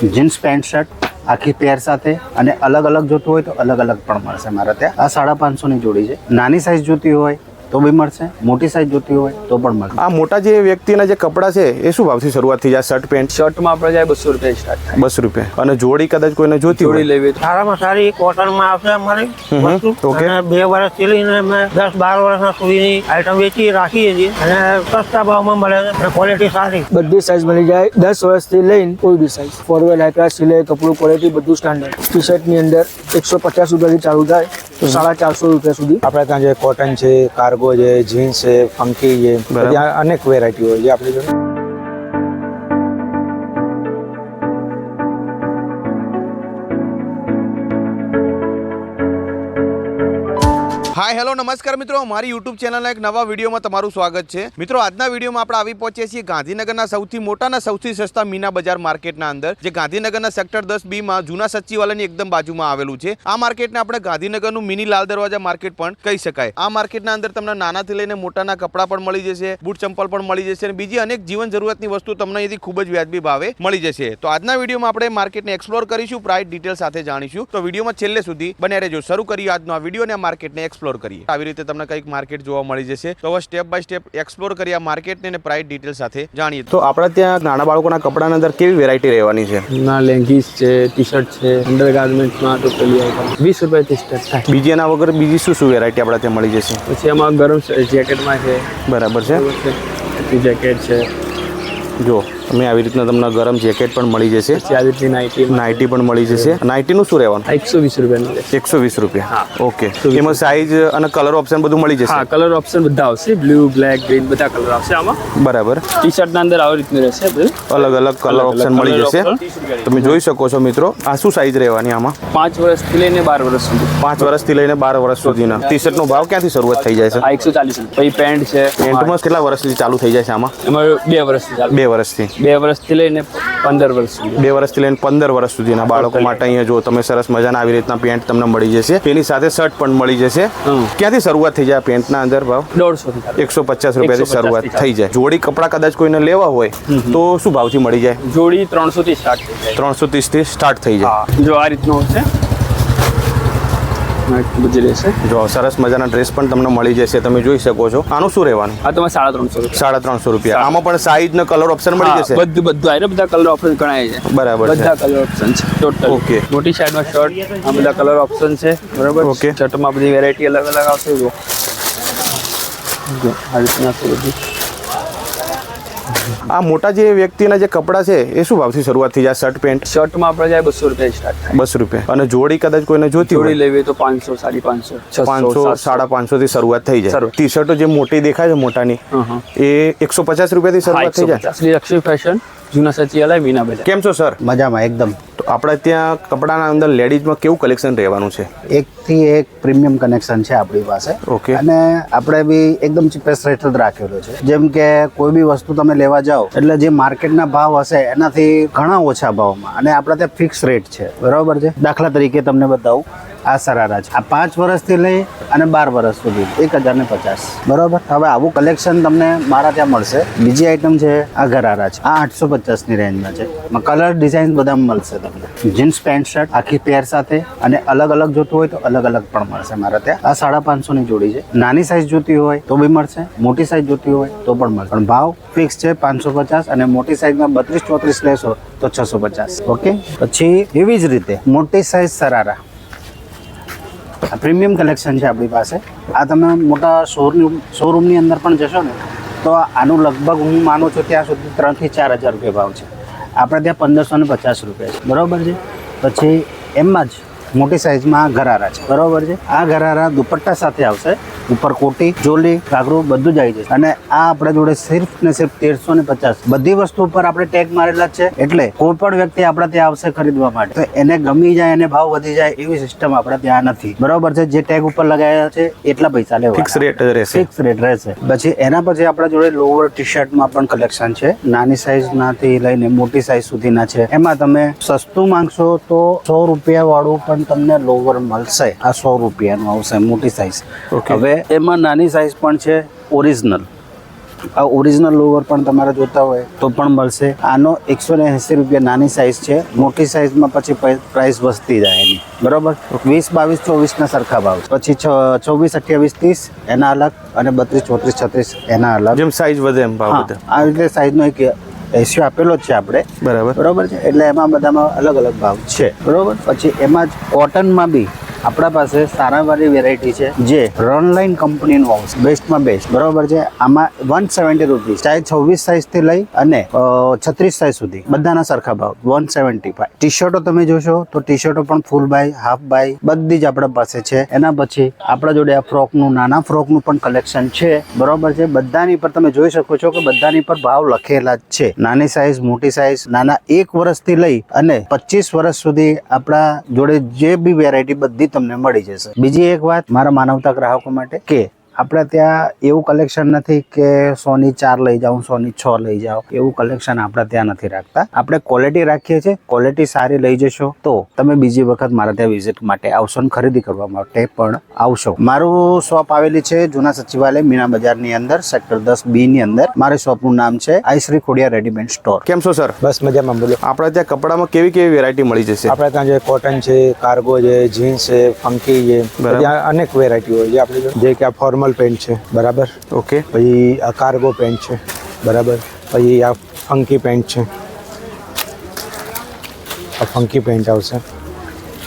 Jeans pant shirt, આખી pair સાથે અને અલગ અલગ જોતું હોય તો અલગ અલગ પણ મળશે મારા ત્યાં. આ સાડા પાંચસોની જોડી છે. નાની સાઈઝ જોતી હોય તો બી મળશે. મોટી સાઈઝ જોતી હોય તો પણ મળશે. આ મોટા જે વ્યક્તિના જે કપડાં છે એ શું ભાવથી શરૂઆત થઈ જાય? શર્ટ પેન્ટ શર્ટમાં આપણે જાય બસો રૂપિયા સ્ટાર્ટ થાય. બસ રૂપિયા. અને જોડી કદાચ કોઈને જોતી જોડી લેવી સારામાં સારી કોટનમાં આવશે અમારી ઓકે. બે વર્ષથી લઈને અમે દસ બાર વર્ષના સુધીની આઈટમ વેચી રાખીએ છીએ અને સસ્તા ભાવમાં મળે છે. અને ક્વોલિટી સારી. બધી સાઈઝ મળી જાય. દસ વર્ષથી લઈને કોઈ બી સાઈઝ ફોરવેલ હાઈક્લાસ સિલાઈ કપડું ક્વોલિટી બધું સ્ટાન્ડર્ડ ટી શર્ટની અંદર એકસો પચાસ રૂપિયાથી ચાલુ થાય. તો સાડા ચારસો રૂપિયા સુધી આપણે ત્યાં જે કોટન છે કાર્ગો છે જીન્સ છે ફંકી છે. અનેક વેરાયટી હોય છે આપણી જોડે હાય હેલો નમસ્કાર મિત્રો. મારી યુટ્યુબ ચેનલના એક નવા વિડીયોમાં તમારું સ્વાગત છે. મિત્રો, આજના વિડીયોમાં આપણે આવી પહોંચીએ છીએ ગાંધીનગરના સૌથી મોટાના સૌથી સસ્તા મીના બજાર માર્કેટના અંદર, જે ગાંધીનગરના સેક્ટર દસ બીમાં જૂના સચિવાલયની એકદમ બાજુમાં આવેલું છે. આ માર્કેટને આપણે ગાંધીનગરનું મિની લાલ દરવાજા માર્કેટ પણ કહી શકાય. આ માર્કેટના અંદર તમને નાનાથી લઈને મોટાના કપડાં પણ મળી જશે, બૂટ ચંપલ પણ મળી જશે અને બીજી અનેક જીવન જરૂરિયાતની વસ્તુ તમને અહીંથી ખૂબ જ વ્યાજબી ભાવે મળી જશે. તો આજના વિડીયોમાં આપણે માર્કેટને એક્સપ્લોર કરીશું પ્રાઇસ ડિટેલ સાથે જાણીશું. તો વિડીયોમાં છેલ્લે સુધી બને રહેજો. શરૂ કરીએ આજનો આ વીડિયો અને માર્કેટને એક્સપ્લોર કરીએ. આવી રીતે તમને કંઈક માર્કેટ જોવા મળી જશે. તો હવે સ્ટેપ બાય સ્ટેપ એક્સપ્લોર કરી આ માર્કેટને અને પ્રાઇસ ડિટેલ સાથે જાણીએ. તો આપણે ત્યાં નાના બાળકોના કપડાના અંદર કેવી વેરાયટી રહેવાની છે? ના લેંગીસ છે ટી શર્ટ છે અંડર ગાર્મેન્ટ્સમાં ટોટલી આઈટમ વીસ રૂપિયાથી સ્ટાર્ટ થાય. બીજી એના વગર બીજી શું શું વેરાયટી આપણે ત્યાં મળી જશે? પછી એમાં ગરમ જેકેટમાં છે. બરાબર છે. બરાબર છે. જેકેટ છે. જો. તમે આવી રીતના તમને ગરમ જેકેટ પણ મળી જશે. આવી રીતની નાઇટી નાઇટી પણ મળી જશે. નાઇટીનું શું રહેવાનું? એકસો વીસ રૂપિયાનું એકસો વીસ રૂપિયા. ઓકે. એમાં સાઇઝ અને કલર ઓપ્શન બધું મળી હા જશે કલર ઓપ્શન બધા આવશે. બ્લુ બ્લેક ગ્રીન બધા કલર આવશે આમાં. બરાબર. ટી શર્ટના અંદર આવી રીતનું રહેશે અલગ અલગ કલર ઓપ્શન મળી જશે. તમે જોઈ શકો છો મિત્રો આ શું સાઇઝ રહેવાની આમાં? પાંચ વર્ષથી લઈને બાર વર્ષ સુધી. પાંચ વર્ષથી લઈને બાર વર્ષ સુધીના. ટી શર્ટનો ભાવ ક્યાંથી શરૂઆત થઈ જાય છે? આ એકસો ચાલીસ પછી પેન્ટ છે. પેન્ટમાં કેટલા વર્ષથી ચાલુ થઈ જાય છે આમાં? એમાં બે વર્ષથી બે વર્ષથી. બે વર્ષથી લઈને પંદર વર્ષ સુધી. બે વર્ષથી લઈને પંદર વર્ષ સુધીના બાળકો માટે અહીંયા જો તમે સરસ મજાના આવી રીતના પેન્ટ તમને મળી જશે. તેની સાથે શર્ટ પણ મળી જશે. ક્યાંથી શરૂઆત થઈ જાય પેન્ટના અંદર ભાવ? દોઢસો એકસો પચાસ રૂપિયાથી શરૂઆત થઈ જાય. જોડી કપડાં કદાચ કોઈને લેવા હોય તો શું ભાવથી મળી જાય? જોડી ત્રણસો થી સ્ટાર્ટ ત્રણસો ત્રીસ ત્રીસથી સ્ટાર્ટ થઈ જાય. જો આ રીતનું છે બધું રહેશે? જો સરસ મજાના ડ્રેસ પણ તમને મળી જશે તમે જોઈ શકો છો. આનું શું રહેવાનું? આ તમે સાડા ત્રણસો સાડા ત્રણસો રૂપિયા. આમાં પણ સાઈઝ ને કલર ઓપ્શન મળી જશે? બધું બધું. આને બધા કલર ઓપ્શન ગણાય છે. બરાબર બધા કલર ઓપ્શન છે ટોટલ ઓકે મોટી સાઈડમાં શર્ટ આ બધા કલર ઓપ્શન છે બરાબર? ઓકે શર્ટમાં બધી વેરાયટી અલગ અલગ આવશે જો આ રીતના બધી. આ મોટા જે વ્યક્તિના જે કપડાં છે એ શું ભાવથી શરૂઆત થઈ? જાય શર્ટ પેન્ટ? શર્ટમાં આપણે જાય બસો રૂપિયા સ્ટાર્ટ થાય. બસો રૂપિયા. અને જોડી કદાચ કોઈને જોતી જોડી લેવી તો પાંચસો સાડી પાંચસો પાંચસો સાડા પાંચસો થી શરૂઆત થઈ જાય. ટી શર્ટો જે મોટી દેખાય છે મોટાની. એ એકસો પચાસ રૂપિયાથી શરૂઆત થઈ જાય? શ્રી લક્ષી ફેશન જૂના સચિવાલય મીના બજાર. કેમ છો સર? મજામાં એકદમ. તો આપણે ત્યાં કપડાના અંદર લેડીઝમાં કેવું કલેક્શન રહેવાનું છે? એકથી એક પ્રીમિયમ કનેક્શન છે આપણી પાસે. ઓકે અને આપણે બી એકદમ ચીપેસ્ટ રેટ જ રાખેલો છે. જેમ કે કોઈ બી વસ્તુ તમે લેવા જાઓ એટલે જે માર્કેટના ભાવ હશે, એનાથી ઘણા ઓછા ભાવમાં. અને આપણે ત્યાં ફિક્સ રેટ છે. બરાબર છે? દાખલા તરીકે તમને બતાવું. આ સરારા છે. આ પાંચ વર્ષથી લઈ અને બાર વર્ષ સુધી. એક હજાર ને પચાસ. બરાબર? હવે આવું કલેક્શન તમને મારા ત્યાં મળશે. બીજી આઈટમ છે આ ગરારા છે. આ આઠસો પચાસની રેન્જમાં છે. કલર ડિઝાઇન બધા મળશે તમને. જીન્સ પેન્ટ શર્ટ આખી પેર સાથે અને અલગ અલગ જોતું હોય તો અલગ અલગ પણ મળશે મારા ત્યાં. આ સાડા પાંચસોની જોડી છે. નાની સાઈઝ જોતી હોય તો બી મળશે. મોટી સાઈઝ જોતી હોય તો પણ મળશે. પણ ભાવ ફિક્સ છે પાંચસો પચાસ અને મોટી સાઈઝમાં બત્રીસ ચોત્રીસ લેશો તો છસો પચાસ. ઓકે? પછી એવી જ રીતે મોટી સાઈઝ સરારા. પ્રીમિયમ કલેક્શન છે આપણી પાસે. આ તમે મોટા શોરૂમ, શોરૂમની અંદર પણ જશો ને, તો આનું લગભગ હું માનું છું ત્યાં સુધી ત્રણથી ચાર હજાર રૂપિયા ભાવ છે. આપણે ત્યાં પંદરસો ને પચાસ રૂપિયા છે. બરાબર છે? પછી એમાં જ મોટી સાઇઝમાં ગરારા છે. બરાબર છે. આ ગરારા દુપટ્ટા સાથે આવશે. ઉપર કોટી ચોલી ઘાઘરું બધું જ આવી જશે. અને આ આપણા જોડે સિર્ફ ને સિર્ફ તેરસો ને પચાસ. બધી વસ્તુ ઉપર આપણે ટેગ મારેલા જ છે. એટલે કોઈ પણ વ્યક્તિ આપણા ત્યાં આવશે ખરીદવા માટે. તો એને ગમી જાય એને ભાવ વધી જાય એવી સિસ્ટમ આપણા ત્યાં નથી. બરાબર છે? જે ટેગ ઉપર લગાવ્યા છે એટલા પૈસા લેવા ફિક્સ રેટ રહેશે. ફિક્સ રેટ રહેશે. પછી એના પછી આપણા જોડે લોવર ટી શર્ટમાં પણ કલેક્શન છે. નાની સાઈઝ નાથી લઈને મોટી સાઈઝ સુધીના છે. એમાં તમે સસ્તું માંગશો તો સો રૂપિયા વાળું પણ તમને લોવર મળશે. આ સો રૂપિયાનું આવશે મોટી સાઇઝ. હવે એમાં નાની સાઇઝ પણ છે ઓરિજિનલ આ ઓરિજિનલ લોવર પણ તમારે જોતા હોય તો પણ મળશે. આનો એકસો ને એંસી રૂપિયા નાની સાઇઝ છે મોટી સાઇઝમાં પછી પ્રાઇસ વધતી જાય એની. બરોબર? વીસ બાવીસ ચોવીસના સરખા ભાવ પછી ચોવીસ અઠ્યાવીસ ત્રીસ એના અલગ અને બત્રીસ ચોત્રીસ છત્રીસ એના અલગ. જેમ સાઇઝ વધે એમ ભાવ આ રીતે સાઇઝનો એક રેશિયો આપેલો જ છે આપણે. બરાબર. બરોબર છે? એટલે એમાં બધામાં અલગ અલગ ભાવ છે. બરોબર? પછી એમાં જ કોટનમાં બી આપણા પાસે સારાવાળી વેરાયટી છે, જે રનલાઇન કંપનીનું આવશે. બેસ્ટમાં બેસ્ટ બરોબર છે? આમાં વન સેવન્ટી રૂપીસ ચાહે છવ્વીસ સાઇઝથી લઈ અને છત્રીસ સાઇઝ સુધી. બધાના સરખા ભાવ. વન સેવન્ટી ફાઈવ ટી શર્ટો તમે જોશો, તો ટી શર્ટો પણ ફૂલ બાય હાફ બાય બધી જ આપણા પાસે છે. એના પછી આપણા જોડે આ ફ્રોકનું નાના ફ્રોકનું પણ કલેક્શન છે. બરોબર છે? બધાની પર તમે જોઈ શકો છો કે બધાની પર ભાવ લખેલા જ છે. નાની સાઇઝ મોટી સાઇઝ નાના એક વર્ષથી લઈ અને પચીસ વર્ષ સુધી આપણા જોડે જે બી વેરાયટી બધી તમને મળી જશે. બીજી એક વાત મારા માનવતા ગ્રાહકો માટે કે આપણે ત્યાં એવું કલેક્શન નથી કે સોની ચાર લઈ જાઉં સોની છ લઈ જાઓ. એવું કલેક્શન આપણે ત્યાં નથી રાખતા. આપણે ક્વોલિટી રાખીએ છીએ. ક્વોલિટી સારી લઈ જશો તો તમે બીજી વખત મારા ત્યાં વિઝિટ માટે આવશો અને ખરીદી કરવા માટે પણ આવશો. મારું શોપ આવેલી છે જૂના સચિવાલય મીના બજારની અંદર સેક્ટર દસ બી ની અંદર. મારી શોપનું નામ છે આઈ શ્રી ખોડિયા રેડીમેડ સ્ટોર કેમ છો સર બસ મજામાં બોલો. આપણે ત્યાં કપડામાં કેવી કેવી વેરાયટી મળી જશે? આપણે ત્યાં જે કોટન છે કાર્ગો છે જીન્સ છે ફંકી છે અનેક વેરાયટી હોય છે. આપણે જે કે આ ફોર્મલ પેન્ટ છે બરાબર? ઓકે પછી આ કાર્ગો પેન્ટ છે બરાબર? પછી આ ફંકી પેન્ટ છે. આ ફંકી પેન્ટ આવશે.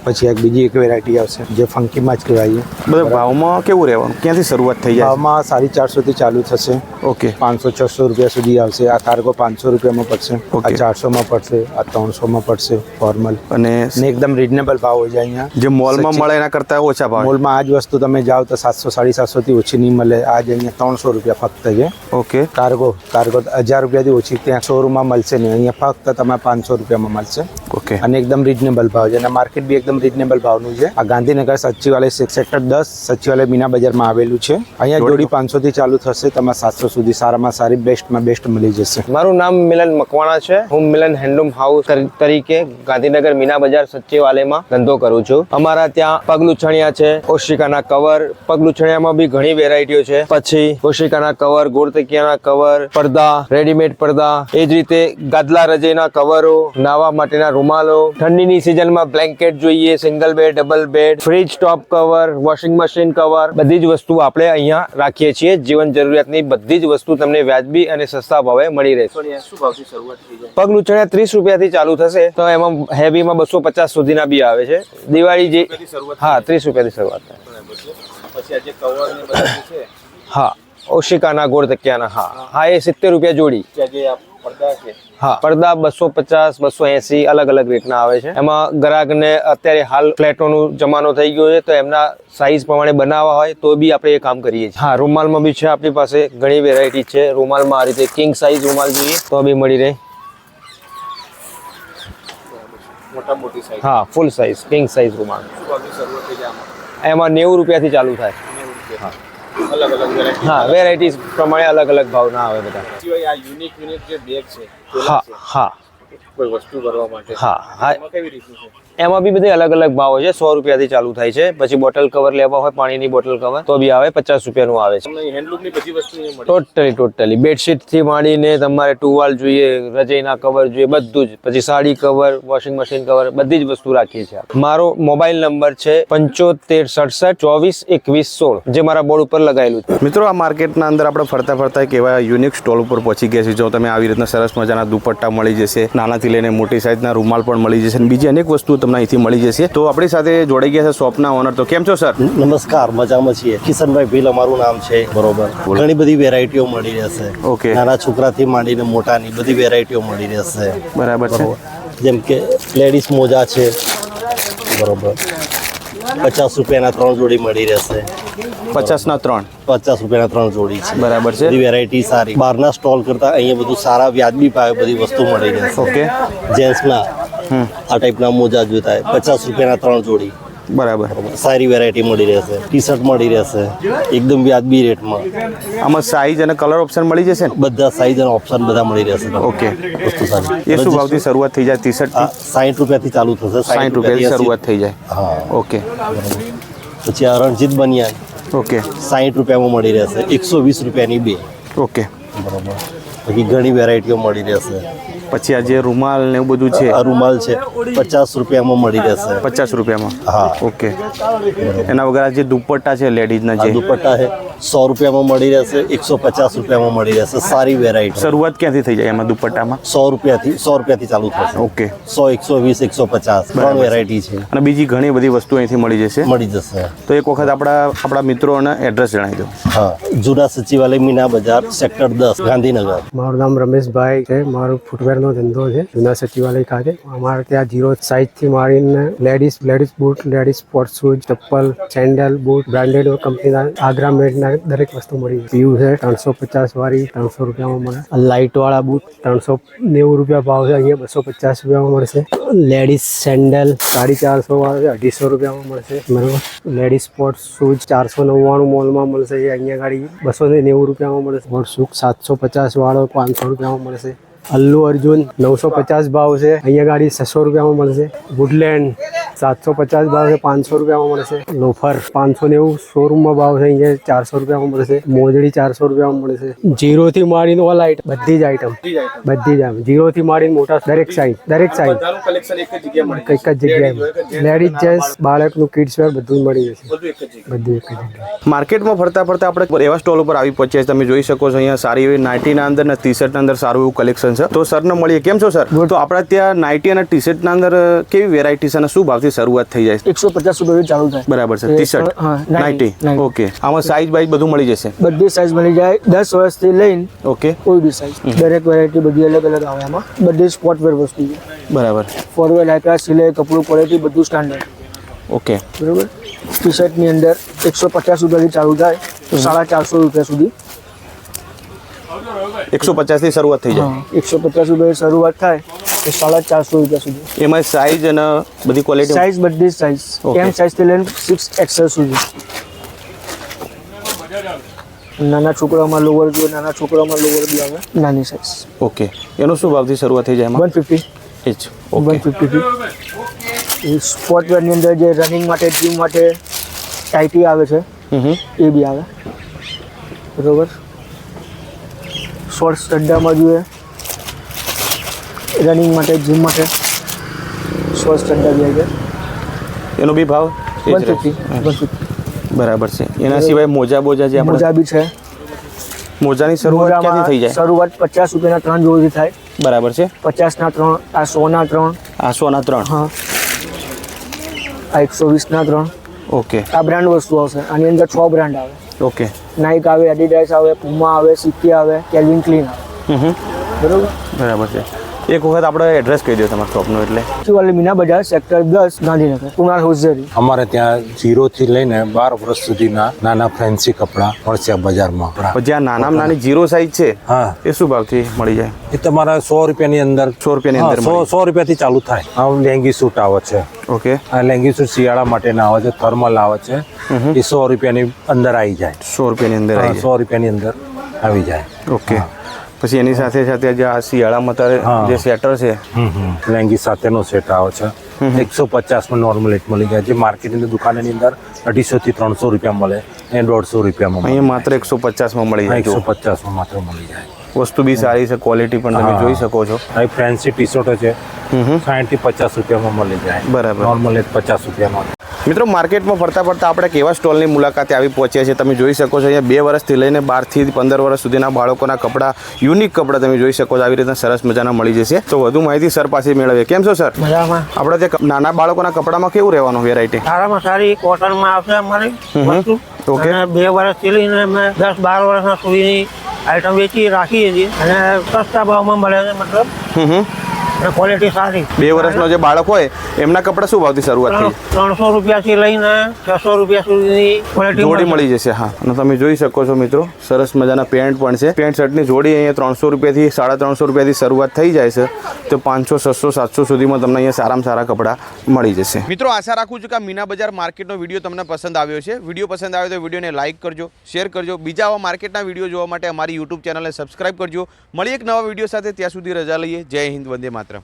પછી એક બીજી એક વેરાયટી આવશે જે ફંકીમાં જ કહેવાય. બધા ભાવમાં કેવું રહેવાનું? ક્યાંથી શરૂઆત થઈ જાય? ભાવમાં સાડી ચારસોથી ચાલુ થશે. ઓકે. પાંચસો છસો રૂપિયા સુધી આવશે. આ કાર્ગો પાંચસો રૂપિયામાં પડશે. આ ચારસોમાં પડશે આ ત્રણસોમાં પડશે ફોર્મલ અને એકદમ રિઝનેબલ ભાવ હોય છે અહીંયા. જે મોલમાં મળે એના કરતાં ઓછા ભાવ. મોલમાં આ જ વસ્તુ તમે જાઓ તો સાતસો સાડી સાતસોથી ઓછી નહીં મળે. આજ અહીંયા ત્રણસો રૂપિયા ફક્ત છે. ઓકે. કાર્ગો કાર્ગો હજાર રૂપિયાથી ઓછી. ત્યાં શોરૂમમાં મળશે નહીં. અહીંયા ફક્ત તમે પાંચસો રૂપિયામાં મળશે. ઓકે. અને એકદમ રિઝનેબલ ભાવ છે. અને માર્કેટ બી એકદમ રિઝનેબલ ભાવનું છે. આ ગાંધીનગર સચિવાલય સેક્ટર દસ સચિવાલય મીના બજારમાં આવેલું છે. અહીંયા જોડી પાંચસો થી ચાલુ થશે. તમારે સાતસો સુધી સારામાં સારી બેસ્ટમાં બેસ્ટ મળી જશે. મારું નામ મિલન મકવાણા છે. હું મિલન હેન્ડલૂમ હાઉસ તરીકે ગાંધીનગર મીના બજાર સચિવાલયમાં ધંધો કરું છું. અમારા ત્યાં પગલુછણિયા છે ઓશિકાના કવર પગલુછણિયામાં બી ઘણી વેરાયટીઓ છે. પછી ઓશિકાના કવર ગોળતકિયાના કવર પડદા રેડીમેડ પડદા. એ જ રીતે ગાદલા રજેના કવરો નાવા માટેના રૂમાલો ઠંડીની સિઝનમાં બ્લેન્કેટ જોઈએ. Single bed double bed fridge top cover washing machine cover બધી જ વસ્તુ આપણે અહીંયા રાખીએ છીએ. જીવન જરૂરિયાતની બધી જ વસ્તુ તમને વ્યાજબી અને સસ્તા ભાવે મળી રહેશે. પગ ચણ્યા ત્રીસ રૂપિયાથી ચાલુ થશે તો એમાં હેવીમાં બસો પચાસ સુધીના બી આવે છે. દિવાળી જે હા ત્રીસ રૂપિયાથી શરૂઆત થાય. હા. ઓશિકાના ગોળ તકિયાના હા. હા એ સિત્તેર રૂપિયા જોડી. હા. પડદા બસો પચાસ બસો એસી અલગ અલગ રેટના આવે છે. એમાં ગ્રાહકને અત્યારે હાલ ફ્લેટોનું જમાનો થઈ ગયો છે તો એમના સાઈઝ પ્રમાણે બનાવવા હોય તો બી આપણે એ કામ કરીએ છીએ. હા રૂમાલમાં બી છે આપણી પાસે ઘણી વેરાયટી છે. રૂમાલમાં આ રીતે કિંગ સાઈઝ રૂમાલ જોઈએ તો બી મળી રહે. હા ફૂલ સાઈઝ કિંગ સાઈઝ રૂમાલ. એમાં નેવું રૂપિયાથી ચાલુ થાય. હા. વેરાયટીઝ પ્રમાણે અલગ અલગ ભાવના આવે બધા. આ યુનિક યુનિક જે બેગ છે હા હા. કોઈ વસ્તુ ભરવા માટે. હા હા. એમાં બી બધી અલગ અલગ ભાવ છે. સો રૂપિયાથી ચાલુ થાય છે. પછી બોટલ કવર લેવા હોય પાણીની બોટલ કવર તો બી આવે પચાસ રૂપિયાનું આવે છે. ટોટલી ટોટલી બેડશીટથી માંડીને તમારે ટુવાલ જોઈએ રજાઈના કવર જોઈએ બધું જ. પછી sari cover washing machine cover બધી જ વસ્તુ રાખીએ છીએ મારો મોબાઈલ નંબર છે પંચોતેર સડસઠ ચોવીસ એકવીસ સોળ જે મારા બોર્ડ ઉપર લગાવેલું છે. મિત્રો આ માર્કેટના અંદર આપણે ફરતા ફરતા એક એવા યુનિક સ્ટોલ ઉપર પહોંચી ગયા છે જો તમે આવી રીતના સરસ મજાના દુપટ્ટા મળી જશે નાનાથી લઈને મોટી સાઈઝના રૂમાલ પણ મળી જશે અને બીજી અનેક વસ્તુ તમને અહીંથી મળી જશે. તો આપણી સાથે જોડાઈ ગયા છે શોપના ઓનર તો કેમ છો સર નમસ્કાર મજામાં છીએ. કિશનભાઈ ભીલ અમારું નામ છે. બરોબર. ઘણી બધી વેરાયટીઓ મળી રહેશે. ઓકે. નાના છોકરાથી માંડીને મોટાની બધી વેરાયટીઓ મળી રહેશે. બરાબર છે. જેમ કે લેડીઝ મોજા છે. બરોબર. પચાસ રૂપિયાના ત્રણ જોડી મળી રહેશે. પચાસના ત્રણ? પચાસ રૂપિયાના ત્રણ જોડી છે. બરાબર છે. વેરાયટી સારી. બહારના સ્ટોલ કરતા અહીંયા બધું સારા વ્યાજબી ભાવે બધી વસ્તુ મળી રહેશે. ઓકે જેન્ટ્સના આ ટાઈપના મોજા જોતા પચાસ રૂપિયાના ત્રણ જોડી. બરાબર. સારી વેરાયટી મળી રહેશે. ટી શર્ટ મળી રહેશે. એકદમ વ્યાજબી રેટમાં આમાં સાઈઝ અને કલર ઓપ્શન મળી જશે ને? બધા સાઈઝ અને ઓપ્શન બધા મળી રહેશે. ઓકે. વસ્તુ સારી. એ શું ભાવથી શરૂઆત થઈ જાય ટી શર્ટ સાઠ રૂપિયાથી ચાલુ થશે. સાઠ રૂપિયાથી શરૂઆત થઈ જાય. હા. ઓકે. પછી આ રણજીત બનિયાન. ઓકે. સાઠ રૂપિયામાં મળી રહેશે. એકસો વીસ રૂપિયાની બે. ઓકે. બરાબર. બાકી ઘણી વેરાયટીઓ મળી રહેશે. પછી આ જે રૂમાલ ને એવું બધું છે. આ રૂમાલ છે. પચાસ રૂપિયામાં મળી જશે પચાસ રૂપિયામાં? હા. ઓકે. એના વગર આ જે દુપટ્ટા છે લેડીઝના જે. દુપટ્ટા છે. સો રૂપિયામાં મળી રહેશે એકસો પચાસ રૂપિયામાં મળી રહેશે સારી વેરાયટી શરૂઆત ક્યાંથી થઈ જાય? એમાં દુપટ્ટામાં? સો રૂપિયાથી સો રૂપિયાથી ચાલુ થશે. ઓકે. સો એકસો વીસ એકસો પચાસ ત્રણ વેરાયટી છે. અને બીજી ઘણી બધી વસ્તુ અહીંથી મળી જશે? મળી જશે. તો એક વખત આપણા આપણા મિત્રોને એડ્રેસ જણાવી દો. હા. જુના સચિવાલય મીના બજાર સેક્ટર દસ ગાંધીનગર. મારું નામ રમેશભાઈ છે. મારો ફૂટવેરનો ધંધો છે જુના સચિવાલય ખાતે. અમારે ત્યાં જીરો સાઇઝથી મારીને ladies ladies boot ladies sports shoes ચપ્પલ સેન્ડલ બૂટ બ્રાન્ડેડ કંપનીના આગ્રા મેડના દરેક વસ્તુ મળી જાય પીવું છે, ત્રણસો પચાસ વાળી ત્રણસો રૂપિયામાં મળે. લાઇટ વાળા બૂટ ત્રણસો નેવું રૂપિયા ભાવ છે, અહીંયા બસો પચાસ રૂપિયામાં મળશે. લેડીઝ સેન્ડલ સાડી ચારસો વાળો છે, અઢીસો રૂપિયામાં મળશે. બરાબર? લેડીઝ સ્પોર્ટ શૂઝ ચારસો નવ્વાણું મોલમાં મળશે. અહીંયા ગાડી બસો નેવું રૂપિયામાં મળશે. સ્પોર્ટ શૂઝ સાતસો પચાસ વાળો, પાંચસો રૂપિયામાં મળશે. અલ્લુ અર્જુન નવસો પચાસ ભાવ છે. અહીંયા ગાડી છસો રૂપિયામાં મળશે. વુડલેન્ડ સાતસો પચાસ ભાવ છે પાંચસો રૂપિયામાં મળશે. લોફર પાંચસો નેવું શોરૂમમાં ભાવ છે અહીંયા ચારસો રૂપિયામાં મળશે. મોજડી ચારસો રૂપિયામાં મળશે. જીરોથી માંડીને ઓલ આઈટમ બધી જ આઈટમ બધી જ આઈટમ જીરોથી માંડીને મોટા દરેક સાઈઝ દરેક સાઈઝ એક જ જગ્યાએ લેડીઝ જેન્ટ્સ બાળકનું કિડ્સ વેર બધું જ મળી જશે. બધું એક જ જગ્યાએ. માર્કેટમાં ફરતા ફરતા આપણે એવા સ્ટોલ ઉપર આવી પહોંચ્યા તમે જોઈ શકો છો અહીંયા સારી એવી નાઇટીના અંદર અને ટી શર્ટના અંદર સારું એવું કલેક્શન છે. તો સરને મળીએ. કેમ છો સર? તો આપણા ત્યાં નાઇટી અને ટી શર્ટના અંદર કેવી વેરાયટી છે અને શું ભાવથી શરૂઆત થઈ જાય એકસો પચાસ સુધી ચાલુ થાય. બરાબર છે. T shirt nighty. ઓકે. આમાં સાઈઝ બાઈઝ બધું મળી જશે? બધી સાઇઝ મળી જાય. દસ વર્ષથી લઈને ઓકે. કોઈ બી સાઈઝ દરેક વેરાયટી બધી અલગ અલગ આવે આમાં. બધી સ્પોર્ટ વેર વસ્તુ છે. બરાબર. ફોરવેલ લાયકા સિલાઈ કપડું ક્વોલિટી બધું સ્ટાન્ડર્ડ ઓકે. બરાબર? ટી શર્ટની અંદર એકસો પચાસ રૂપિયાથી ચાલુ થાય. તો સાડા ચારસો રૂપિયા સુધી એકસો પચાસથી શરૂઆત થઈ જાય. એકસો પચાસ રૂપિયા શરૂઆત થાય તો સાડા ચારસો રૂપિયા સુધી. એમાં સાઈઝ અને બધી ક્વોલિટી સાઇઝ બધી સાઇઝ. એમ સાઇઝથી લઈને સિક્સ એક્સેલ સુધી. નાના છોકરાઓમાં લોવર જોઈએ નાના છોકરાઓમાં લોવર બી આવે. નાની સાઇઝ ઓકે એનો શું ભાવથી શરૂઆત થઈ જાય વન ફિફ્ટી એચ જ વન ફિફ્ટીથી એ અંદર જે રનિંગ માટે જીમ માટે ટાઈટી આવે છે. એ બી આવે. બરોબર? શોર્ટ્સ અડ્ડામાં જોઈએ. રનિંગ માટે જીમ માટે. શોર્ટ્સ અડ્ડા જોઈએ છે એનો બી ભાવ બરાબર છે. એના સિવાય મોજા બોજા જે મોજા બી છે. મોજાની શરૂઆત ક્યાંથી થઈ જાય? શરૂઆત પચાસ રૂપિયાના ત્રણ જોડીથી થાય. બરાબર છે. પચાસના ત્રણ આ સોના ત્રણ. આ સોના ત્રણ. હા. આ એકસો વીસના ત્રણ. ઓકે. આ બ્રાન્ડ વસ્તુ આવશે. આની અંદર છ બ્રાન્ડ આવે. ઓકે. નાઇક આવે એડિડાસ આવે પુમા આવે સિક્કી આવે કેલ્વિન ક્લીન આવે. બરોબર? બરાબર છે. એક વખત આપણે એડ્રેસ કહી દો તમારા શોપનું એટલે. શિવાલી મીના બજાર સેક્ટર દસ ગાંધીનગર કુણાલ હોઝરી. અમારે ત્યાં ઝીરોથી લઈને બાર વર્ષ સુધીના નાના ફેન્સી કપડાં મળશે આ બજારમાં. જ્યાં નાનામાં નાની જીરો સાઈઝ છે હા. એ શું ભાવથી મળી જાય? એ તમારા સો રૂપિયાની અંદર. સો રૂપિયાની અંદર સો સો રૂપિયાથી ચાલુ થાય. આ લેંગી સૂટ આવે છે. ઓકે. આ લેંગી સૂટ શિયાળા માટેના આવે છે થર્મલ આવે છે. એ સો રૂપિયાની અંદર આવી જાય. સો રૂપિયાની અંદર સો રૂપિયાની અંદર આવી જાય. ઓકે. પછી એની સાથે સાથે જે આ શિયાળામાં અત્યારે જે સેટર છે હમ હમ. લેંગી સાથેનો સેટ આવે છે. એકસો પચાસમાં નોર્મલ રેટ મળી જાય. જે માર્કેટની દુકાનની અંદર અઢીસો થી ત્રણસો રૂપિયા મળે એ દોઢસો રૂપિયામાં. અહીંયા માત્ર એકસો પચાસમાં મળી જાય એકસો પચાસમાં માત્ર મળી જાય. વસ્તુ બી સારી છે ક્વોલિટી પણ તમે જોઈ શકો છો. આ ફેન્સી ટી શર્ટો છે. સાઠથી પચાસ રૂપિયામાં મળી જાય. બરાબર. નોર્મલ રેટ પચાસ રૂપિયામાં. મિત્રો માર્કેટમાં ફરતા ફરતા આપણે કેવા સ્ટોલની મુલાકાતે આવી પહોંચ્યા છે તમે જોઈ શકો છો અહીંયા બે વર્ષથી લઈને બારથી પંદર વર્ષ સુધીના બાળકોના કપડાં યુનિક કપડાં તમે જોઈ શકો છો. આવી રીતના સરસ મજાના મળી જશે. તો વધુ માહિતી સર પાસે મેળવીએ. કેમ છો સર? મજામાં. આપણે જે નાના બાળકોના કપડામાં કેવું રહેવાનું વેરાયટી સારામાં સારી કોટનમાં આવશે અમારી ઓકે. બે વર્ષથી લઈને અમે દસ બાર વર્ષના સુધીની આઈટમ વેચી રાખીએ છીએ. અને સસ્તા ભાવમાં મળે છે મતલબ. અને ક્વોલિટી સારી. બે વર્ષનો જે બાળક હોય એમના કપડાં શું ભાવથી શરૂઆત થઈ? ત્રણસો રૂપિયાથી લઈને છસો રૂપિયા સુધીની ક્વોલિટી જોડી મળી. જશે હા. અને તમે જોઈ શકો છો મિત્રો સરસ મજાના પેન્ટ પણ છે. પેન્ટ શર્ટની જોડી અહીંયા ત્રણસો રૂપિયાથી સાડા ત્રણસો રૂપિયાથી શરૂઆત થઈ જાય છે. તો પાંચસો છસો સાતસો સુધીમાં તમને અહીંયા સારામાં સારા કપડાં મળી જશે. મિત્રો આશા રાખું છું કે મીના બજાર માર્કેટનો વીડિયો તમને પસંદ આવ્યો છે. વીડિયો પસંદ આવ્યો તો વિડીયોને લાઇક કરજો શેર કરજો. બીજા આવા માર્કેટના વીડિયો જોવા માટે અમારી યુટ્યુબ ચેનલને સબસ્ક્રાઇબ કરજો. મળી એક નવા વીડિયો સાથે. ત્યાં સુધી રજા લઈએ. જય હિન્દ વંદે માતરમ.